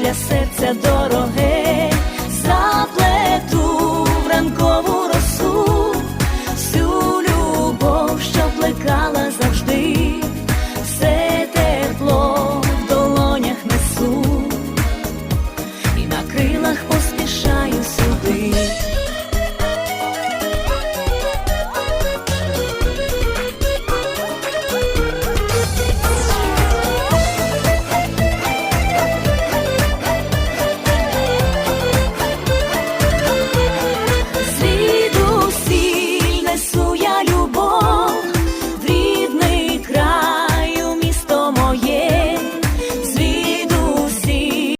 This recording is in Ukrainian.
для серця дороге.